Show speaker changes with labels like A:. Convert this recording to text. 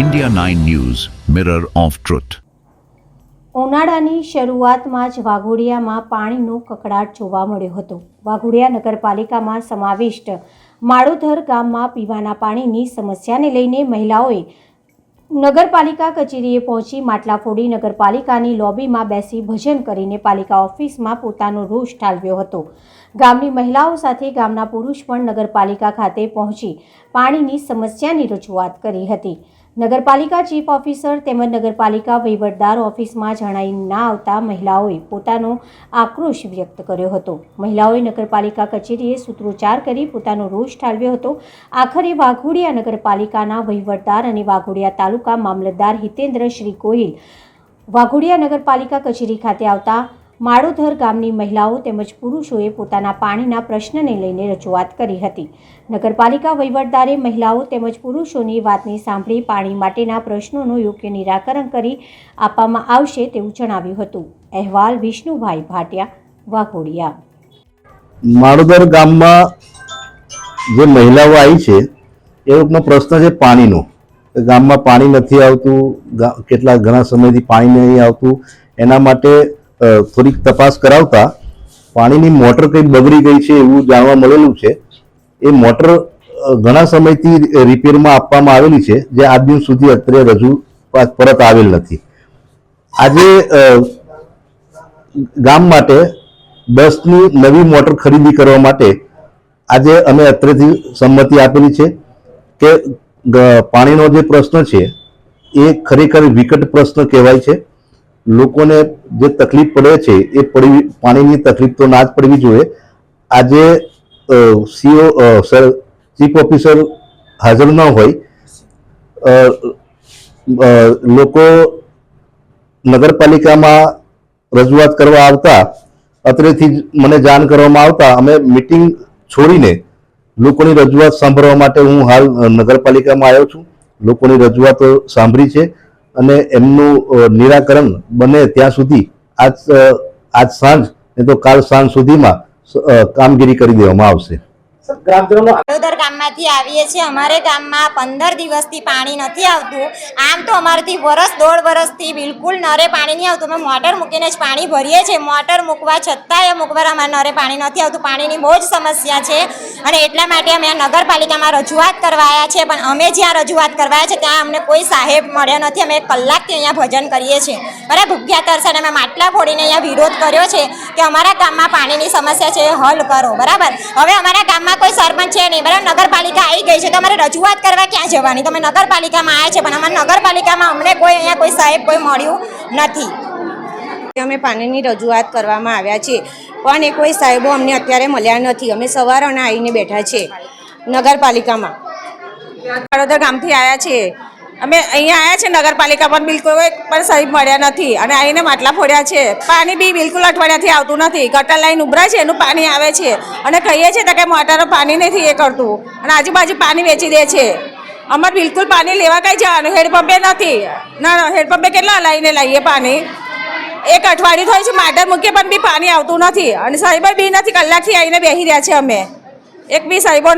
A: India 9 News, Mirror of Truth.
B: ઉનાળાની શરૂઆતમાં જ વાઘોડિયામાં પાણીનો કકડાટ જોવા મળ્યો હતો. વાઘોડિયા નગરપાલિકામાં સમાવિષ્ટ માળોધર ગામમાં પીવાના પાણીની સમસ્યાને લઈને મહિલાઓએ નગરપાલિકા કચેરીએ પહોંચી માટલા ફોડી નગરપાલિકાની લોબીમાં બેસી ભજન કરીને પાલિકા ઓફિસમાં પોતાનો રોષ ઠાલવ્યો હતો. ગામની મહિલાઓ સાથે ગામના પુરુષ પણ નગરપાલિકા ખાતે પહોંચી પાણીની સમસ્યાની રજૂઆત કરી હતી. નગરપાલિકા ચીફ ઓફિસર તેમજ નગરપાલિકા વહીવટદાર ઓફિસમાં જણાઈ ના આવતા મહિલાઓએ પોતાનો આક્રોશ વ્યક્ત કર્યો હતો. મહિલાઓએ નગરપાલિકા કચેરીએ સૂત્રોચ્ચાર કરી પોતાનો રોષ ઠાલવ્યો હતો. આખરે વાઘોડિયા નગરપાલિકાના વહીવટદાર અને વાઘોડિયા તાલુકા મામલતદાર હિતેન્દ્ર શ્રી ગોહિલ વાઘોડિયા નગરપાલિકા કચેરી ખાતે આવતા માળોધર ગામની મહિલાઓ તેમજ પુરુષોએ પોતાના પાણીના પ્રશ્નને લઈને રજૂઆત કરી હતી. નગરપાલિકા વહીવટદારે મહિલાઓ તેમજ પુરુષોની વાતને સાંભળી પાણી માટેના પ્રશ્નોનું યોગ્ય નિરાકરણ કરી આપવામાં આવશે તેવું જણાવ્યું હતું. અહેવાલ વિષ્ણુભાઈ ભાટિયા, વાઘોડિયા.
C: માળોદર ગામમાં જે મહિલાઓ આવી છે, એ લોકોનો પ્રશ્ન છે પાણીનો. ગામમાં પાણી નથી આવતું કેટલા ઘણા સમયથી પાણી નહીં આવતું, એના માટે થોડીક તપાસ કરાવતા પાણીની મોટર કંઈક બગડી ગઈ છે એવું જાણવા મળેલું છે. એ મોટર ઘણા સમયથી રિપેરમાં આપવામાં આવેલી છે, જે આજ દિન સુધી અત્રે રજૂ પરત આવેલ નથી. આજે ગામ માટે દસની નવી મોટર ખરીદી કરવા માટે આજે અમે અત્રેથી સંમતિ આપેલી છે કે પાણીનો જે પ્રશ્ન છે, એ ખરેખર વિકટ પ્રશ્ન કહેવાય છે. લોકોને જે તકલીફ પડે છે, એ પડી, પાણીની તકલીફ તો ના જ પડવી જોઈએ. આજે સીઓ સર, ચીફ ઓફિસર હાજર ન હોય લોકો નગરપાલિકામાં રજૂઆત કરવા આવતા, અત્રેથી જ મને જાણ કરવામાં આવતા, અમે મિટિંગ છોડીને લોકોની રજૂઆત સાંભળવા માટે હું હાલ નગરપાલિકામાં આવ્યો છું. લોકોની રજૂઆતો સાંભળી છે. અને એમનું નિરાકરણ બને ત્યાં સુધી આજ આજ સાંજ, નહીં તો કાલ સાંજ સુધીમાં કામગીરી કરી દેવામાં આવશે.
D: ગામમાંથી આવીએ છીએ. અમારે ગામમાં પંદર દિવસથી પાણી નથી આવતું. આમ તો અમારાથી વરસ, દોઢ વરસથી બિલકુલ નરે પાણી નહીં આવતું. અમે મોટર મૂકીને જ પાણી ભરીએ છીએ. મોટર મૂકવા છતાંય મૂકવા અમારે નરે પાણી નથી આવતું. પાણીની બહુ જ સમસ્યા છે. અને એટલા માટે અમે નગરપાલિકામાં રજૂઆત કરવા આવ્યા છીએ. પણ અમે જ્યાં રજૂઆત કરવા છે ત્યાં અમને કોઈ સાહેબ મળ્યો નથી. અમે એક કલાકથી અહીંયા ભજન કરીએ છીએ. બરાબર? ભૂખ્યા તરસાને અમે માટલા ફોડીને અહીંયા વિરોધ કર્યો છે કે અમારા ગામમાં પાણીની સમસ્યા છે. હલ કરો. બરાબર? હવે અમારા ગામમાં કોઈ સરપંચ છે નહીં બરાબર? નગરપાલિકા આવી ગઈ છે. તો અમારે રજૂઆત કરવા ક્યાં જવાની? તમે નગરપાલિકામાં આવ્યા છે પણ અમારા નગરપાલિકામાં અમને કોઈ અહીંયા કોઈ સાહેબ કોઈ મળ્યું નથી.
E: અમે પાણીની રજૂઆત કરવામાં આવ્યા છીએ પણ એ કોઈ સાહેબો અમને અત્યારે મળ્યા નથી. અમે સવારોના આવીને બેઠા છીએ નગરપાલિકામાં. વડોદરા ગામથી આવ્યા છીએ. અમે અહીંયા આવ્યા છે નગરપાલિકા પણ બિલકુલ પણ સાહેબ મળ્યા નથી. અને આવીને માટલા ફોડ્યા છે. પાણી બી બિલકુલ અઠવાડિયાથી આવતું નથી. ગટર લાઈન ઉભરાય છે, એનું પાણી આવે છે. અને કહીએ છીએ કે મોટરો પાણી નથી એ કરતું. અને આજુબાજુ પાણી વેચી દે છે. અમારે બિલકુલ પાણી લેવા કઈ જવાનું? હેડપંપે નથી. ના હેડપંપે કેટલા લાવીને લઈએ પાણી? એક અઠવાડિયું થયું છે માટર મૂકીએ પણ બી પાણી આવતું નથી. અને સાહેબ બી નથી, કલાકથી આવીને બેસી રહ્યા છે અમે. એક બી સાહેબો